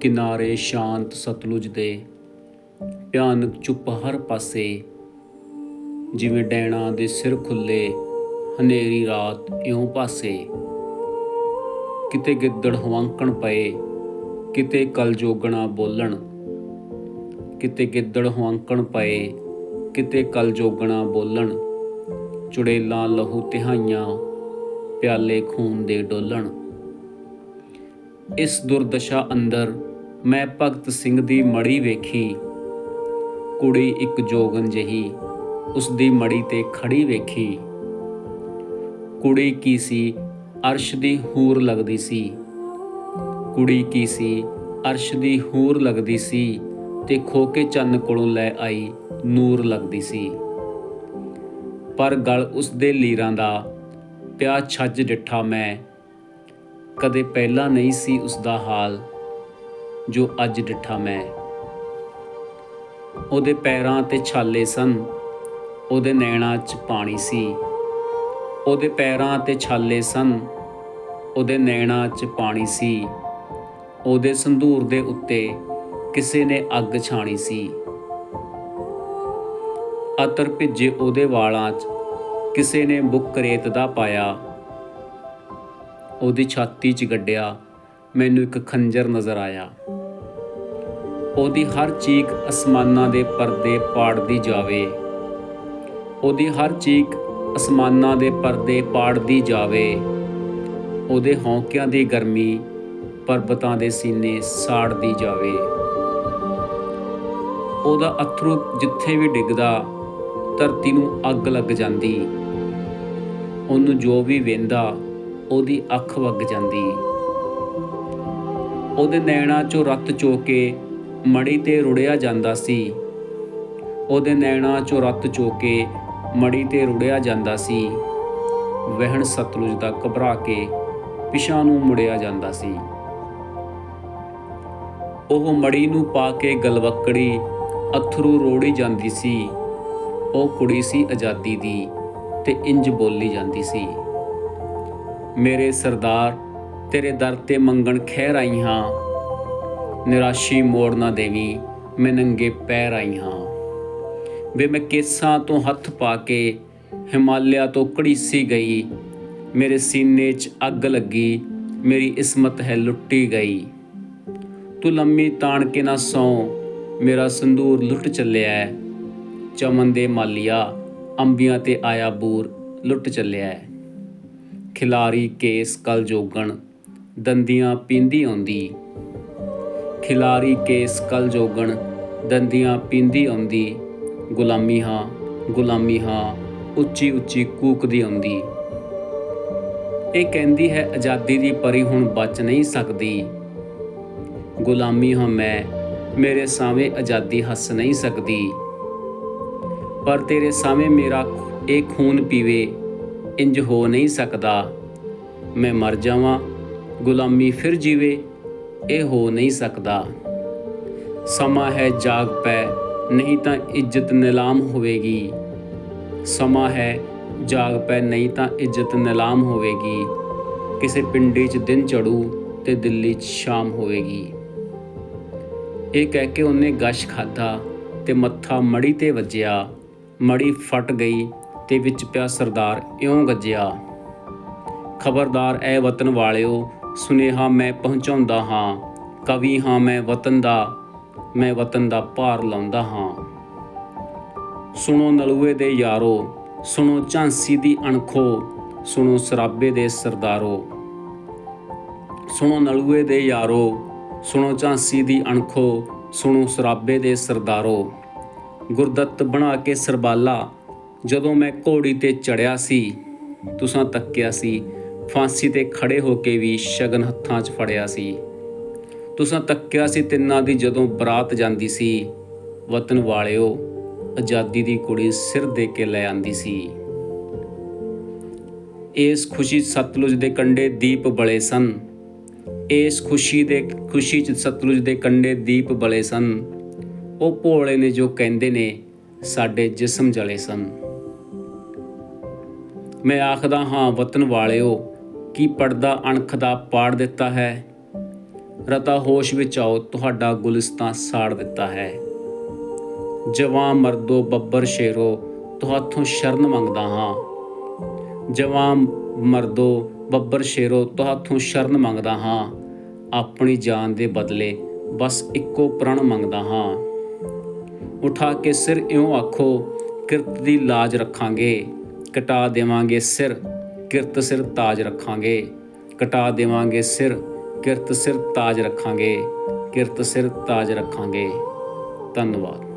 ਕਿਨਾਰੇ ਸ਼ਾਂਤ ਸਤਲੁਜ ਦੇ, ਭਿਆਨਕ ਚੁੱਪ ਹਰ ਪਾਸੇ। ਜਿਵੇਂ ਡੈਣਾ ਦੇ ਸਿਰ ਖੁੱਲੇ, ਹਨੇਰੀ ਰਾਤ ਇਉਂ ਪਾਸੇ। ਕਿਤੇ ਗਿੱਦੜ ਹਵਾਂਕਣ ਪਏ, ਕਿਤੇ ਕਲਜੋਗਣਾ ਬੋਲਣ। ਕਿਤੇ ਗਿੱਦੜ ਹਵਾਂਕਣ ਪਏ, ਕਿਤੇ ਕਲ ਜੋਗਣਾ ਬੋਲਣ। ਚੁੜੇਲਾਂ ਲਹੂ ਤਿਹਾਈਆਂ, ਪਿਆਲੇ ਖੂਨ ਦੇ ਡੋਲਣ। ਇਸ ਦੁਰਦਸ਼ਾ ਅੰਦਰ ਮੈਂ ਭਗਤ ਸਿੰਘ ਦੀ ਮੜੀ ਵੇਖੀ। ਕੁੜੀ ਇੱਕ ਜੋਗਨ ਜਹੀ ਉਸ ਦੀ ਮੜੀ ਤੇ ਖੜੀ ਵੇਖੀ। ਕੁੜੀ ਕੀ ਸੀ? ਅਰਸ਼ ਦੀ ਹੂਰ ਲੱਗਦੀ ਸੀ। ਕੁੜੀ ਕੀ ਸੀ? ਅਰਸ਼ ਦੀ ਹੂਰ ਲੱਗਦੀ ਸੀ ਤੇ ਖੋ ਕੇ ਚੰਨ ਕੋਲੋਂ ਲੈ ਆਈ ਨੂਰ ਲੱਗਦੀ ਸੀ। ਪਰ ਗਲ ਉਸ ਦੇ ਲੀਰਾਂ ਦਾ, ਪਿਆ ਛੱਜ ਡਿੱਠਾ ਮੈਂ। ਕਦੇ ਪਹਿਲਾਂ ਨਹੀਂ ਸੀ ਉਸ ਦਾ ਹਾਲ। ਜੋ ਅੱਜ ਡਿੱਠਾ ਮੈਂ। ਉਹਦੇ ਪੈਰਾਂ ਤੇ ਛਾਲੇ ਸਨ। ਉਹਦੇ ਨੈਣਾਂ 'ਚ ਪਾਣੀ ਸੀ। ਉਹਦੇ ਪੈਰਾਂ ਤੇ ਛਾਲੇ ਸਨ। ਉਹਦੇ ਨੈਣਾਂ 'ਚ ਪਾਣੀ ਸੀ। ਉਹਦੇ ਸੰਧੂਰ ਦੇ ਉੱਤੇ ਕਿਸੇ ਨੇ ਅੱਗ ਛਾਣੀ ਸੀ। ਅਤਰ ਭਿੱਜੇ ਉਹਦੇ ਵਾਲਾਂ 'ਚ ਕਿਸੇ ਨੇ ਬੁੱਕ ਰੇਤ ਦਾ ਪਾਇਆ। ਉਹਦੀ ਛਾਤੀ 'ਚ ਗੱਡਿਆ। ਮੈਨੂੰ ਇੱਕ ਖੰਜਰ ਨਜ਼ਰ ਆਇਆ। ਉਹਦੀ ਹਰ ਚੀਕ ਅਸਮਾਨਾਂ ਦੇ ਪਰਦੇ ਪਾੜਦੀ ਜਾਵੇ। ਉਹਦੀ ਹਰ ਚੀਕ ਅਸਮਾਨਾਂ ਦੇ ਪਰਦੇ ਪਾੜਦੀ ਜਾਵੇ। ਉਹਦੇ ਹੌਂਕਿਆਂ ਦੀ ਗਰਮੀ ਪਰਬਤਾਂ ਦੇ ਸੀਨੇ ਸਾੜਦੀ ਜਾਵੇ। ਉਹਦਾ ਅਥਰੂ ਜਿੱਥੇ ਵੀ ਡਿੱਗਦਾ, ਧਰਤੀ ਨੂੰ ਅੱਗ ਲੱਗ ਜਾਂਦੀ। ਉਹਨੂੰ ਜੋ ਵੀ ਵੇਂਦਾ, ਉਹਦੀ ਅੱਖ ਵਗ ਜਾਂਦੀ। ਉਹਦੇ ਨੈਣਾਂ ਚੋਂ ਰੱਤ ਚੋ ਕੇ ਮੜੀ ਤੇ ਰੁੜਿਆ ਜਾਂਦਾ ਸੀ। ਉਹਦੇ ਨੈਣਾਂ ਚੋਂ ਰੱਤ ਚੋ ਕੇ ਮੜੀ ਤੇ ਰੁੜਿਆ ਜਾਂਦਾ ਸੀ। ਵਹਿਣ ਸਤਲੁਜ ਦਾ ਘਬਰਾ ਕੇ ਪਿਛਾਂ ਨੂੰ ਮੁੜਿਆ ਜਾਂਦਾ ਸੀ। ਉਹ ਮੜੀ ਨੂੰ ਪਾ ਕੇ ਗਲਵੱਕੜੀ ਅਥਰੂ ਰੋੜੀ ਜਾਂਦੀ ਸੀ। ਉਹ ਕੁੜੀ ਸੀ ਆਜ਼ਾਦੀ ਦੀ ਤੇ ਇੰਜ ਬੋਲੀ ਜਾਂਦੀ ਸੀ। ਮੇਰੇ ਸਰਦਾਰ ਤੇਰੇ ਦਰ ਤੇ ਮੰਗਣ ਖਹਿਰ ਆਈ ਹਾਂ ਨਿਰਾਸ਼ੀ ਮੋੜ ਨਾ ਦੇਵੀ, ਮੈਂ ਨੰਗੇ ਪੈਰ ਆਈ ਹਾਂ ਵੇ ਮੈਂ ਕੇਸਾਂ ਤੋਂ ਹੱਥ ਪਾ ਕੇ ਹਿਮਾਲਿਆ ਤੋਂ ਘੜੀਸੀ ਗਈ ਮੇਰੇ ਸੀਨੇ 'ਚ ਅੱਗ ਲੱਗੀ, ਮੇਰੀ ਇਸਮਤ ਹੈ ਲੁੱਟੀ ਗਈ ਤੂੰ ਲੰਮੀ ਤਾਣ ਕੇ ਨਾ ਸੌ, ਮੇਰਾ ਸੰਦੂਰ ਲੁੱਟ ਚੱਲਿਆ ਹੈ। ਚਮਨ ਦੇ ਮਾਲੀਆ, ਅੰਬੀਆਂ ਤੇ ਆਇਆ ਬੂਰ ਲੁੱਟ ਚੱਲਿਆ ਹੈ। ਖਿਲਾਰੀ ਕੇਸ ਕਲ ਜੋਗਣ ਦੰਦੀਆਂ ਪੀਂਦੀ ਆਉਂਦੀ। ਖਿਲਾਰੀ ਕੇਸ ਕਲ ਜੋਗਣ, ਦੰਦੀਆਂ ਪੀਂਦੀ ਆਉਂਦੀ। ਗੁਲਾਮੀ ਹਾਂ ਗੁਲਾਮੀ ਹਾਂ, ਉੱਚੀ ਉੱਚੀ ਕੂਕਦੀ ਆਉਂਦੀ। ਇਹ ਕਹਿੰਦੀ ਹੈ, ਆਜ਼ਾਦੀ ਦੀ ਪਰੀ ਹੁਣ ਬਚ ਨਹੀਂ ਸਕਦੀ। ਗੁਲਾਮੀ ਹਾਂ ਮੈਂ, ਮੇਰੇ ਸਾਹਮਣੇ ਆਜ਼ਾਦੀ ਹੱਸ ਨਹੀਂ ਸਕਦੀ। ਪਰ ਤੇਰੇ ਸਾਹਮਣੇ ਮੇਰਾ ਇਹ ਖੂਨ ਪੀਵੇ, ਇੰਜ ਹੋ ਨਹੀਂ ਸਕਦਾ। ਮੈਂ ਮਰ ਜਾਵਾਂ ਗੁਲਾਮੀ ਫਿਰ ਜੀਵੇ, ਇਹ ਹੋ ਨਹੀਂ ਸਕਦਾ। ਸਮਾਂ ਹੈ ਜਾਗ ਪੈ, ਨਹੀਂ ਤਾਂ ਇੱਜ਼ਤ ਨਿਲਾਮ ਹੋਵੇਗੀ। ਸਮਾਂ ਹੈ ਜਾਗ ਪੈ, ਨਹੀਂ ਤਾਂ ਇੱਜ਼ਤ ਨਿਲਾਮ ਹੋਵੇਗੀ। ਕਿਸੇ ਪਿੰਡੇ 'ਚ ਦਿਨ ਚੜੂ ਤੇ ਦਿੱਲੀ 'ਚ ਸ਼ਾਮ ਹੋਵੇਗੀ। ਇਹ ਕਹਿ ਕੇ ਉਹਨੇ ਗਸ਼ ਖਾਦਾ ਤੇ ਮੱਥਾ ਮੜੀ ਤੇ ਵੱਜਿਆ। ਮੜੀ ਫਟ ਗਈ ਤੇ ਵਿੱਚ ਪਿਆ ਸਰਦਾਰ ਇਉਂ ਗੱਜਿਆ, ਖਬਰਦਾਰ ਐ ਵਤਨ ਵਾਲਿਓ ਸੁਨੇਹਾ ਮੈਂ ਪਹੁੰਚਾਉਂਦਾ ਹਾਂ। ਕਵੀ ਹਾਂ ਮੈਂ ਵਤਨ ਦਾ, ਮੈਂ ਵਤਨ ਦਾ ਭਾਰ ਲਾਉਂਦਾ ਹਾਂ। ਸੁਣੋ ਨਲੂਏ ਦੇ ਯਾਰੋ, ਸੁਣੋ ਝਾਂਸੀ ਦੀ ਅਣਖੋ, ਸੁਣੋ ਸਰਾਬੇ ਦੇ ਸਰਦਾਰੋ। ਸੁਣੋ ਨਲੂਏ ਦੇ ਯਾਰੋ, ਸੁਣੋ ਝਾਂਸੀ ਦੀ ਅਣਖੋ, ਸੁਣੋ ਸਰਾਬੇ ਦੇ ਸਰਦਾਰੋ। ਗੁਰਦੱਤ ਬਣਾ ਕੇ ਸਰਬਾਲਾ, ਜਦੋਂ ਮੈਂ ਘੋੜੀ ਤੇ ਚੜਿਆ ਸੀ, ਤੁਸਾਂ ਤੱਕਿਆ ਸੀ ਫਾਂਸੀ ਤੇ ਖੜੇ ਹੋ ਕੇ ਵੀ ਸ਼ਗਨ ਹੱਥਾਂ 'ਚ ਫੜਿਆ ਸੀ। ਤੁਸਾਂ ਤੱਕਿਆ ਸੀ ਤਿੰਨਾਂ ਦੀ ਜਦੋਂ ਬਰਾਤ ਜਾਂਦੀ ਸੀ, ਵਤਨ ਵਾਲਿਓ ਆਜ਼ਾਦੀ ਦੀ ਕੁੜੀ ਸਿਰ ਦੇ ਕੇ ਲੈ ਆਂਦੀ ਸੀ। ਇਸ ਖੁਸ਼ੀ ਸਤਲੁਜ ਦੇ ਕੰਢੇ ਦੀਪ ਬਲੇ ਸਨ। ਇਸ ਖੁਸ਼ੀ ਦੇ, ਖੁਸ਼ੀ ਚ ਸਤਲੁਜ ਦੇ ਕੰਢੇ ਦੀਪ ਬਲੇ ਸਨ। ਉਹ ਭੋਲੇ ਨੇ ਜੋ ਕਹਿੰਦੇ ਨੇ, ਸਾਡੇ ਜਿਸਮ ਜਲੇ ਸਨ। ਮੈਂ ਆਖਦਾ ਹਾਂ, ਵਤਨ ਵਾਲਿਓ ਕੀ ਪਰਦਾ ਅਣਖ ਦਾ ਪਾੜ ਦਿੱਤਾ ਹੈ? ਰਤਾ ਹੋਸ਼ ਵਿੱਚ ਆਓ, ਤੁਹਾਡਾ ਗੁਲਿਸਤਾਂ ਸਾੜ ਦਿੱਤਾ ਹੈ। ਜਵਾਂ ਮਰਦੋ ਬੱਬਰ ਸ਼ੇਰੋ, ਤੁਹਾਥੋਂ ਸ਼ਰਨ ਮੰਗਦਾ ਹਾਂ। ਜਵਾਂ ਮਰਦੋ ਬੱਬਰ ਸ਼ੇਰੋ, ਤੁਹਾਥੋਂ ਸ਼ਰਨ ਮੰਗਦਾ ਹਾਂ। ਆਪਣੀ ਜਾਨ ਦੇ ਬਦਲੇ ਬਸ ਇੱਕੋ ਪ੍ਰਣ ਮੰਗਦਾ ਹਾਂ। ਉਠਾ ਕੇ ਸਿਰ ਇਉਂ ਆਖੋ, ਕਿਰਤ ਦੀ ਲਾਜ ਰੱਖਾਂਗੇ, ਕਟਾ ਦੇਵਾਂਗੇ ਸਿਰ। ਕਿਰਤ ਸਿਰ ਤਾਜ ਰੱਖਾਂਗੇ, ਕਟਾ ਦੇਵਾਂਗੇ ਸਿਰ, ਕਿਰਤ ਸਿਰ ਤਾਜ ਰੱਖਾਂਗੇ, ਕਿਰਤ ਸਿਰ ਤਾਜ ਰੱਖਾਂਗੇ। ਧੰਨਵਾਦ।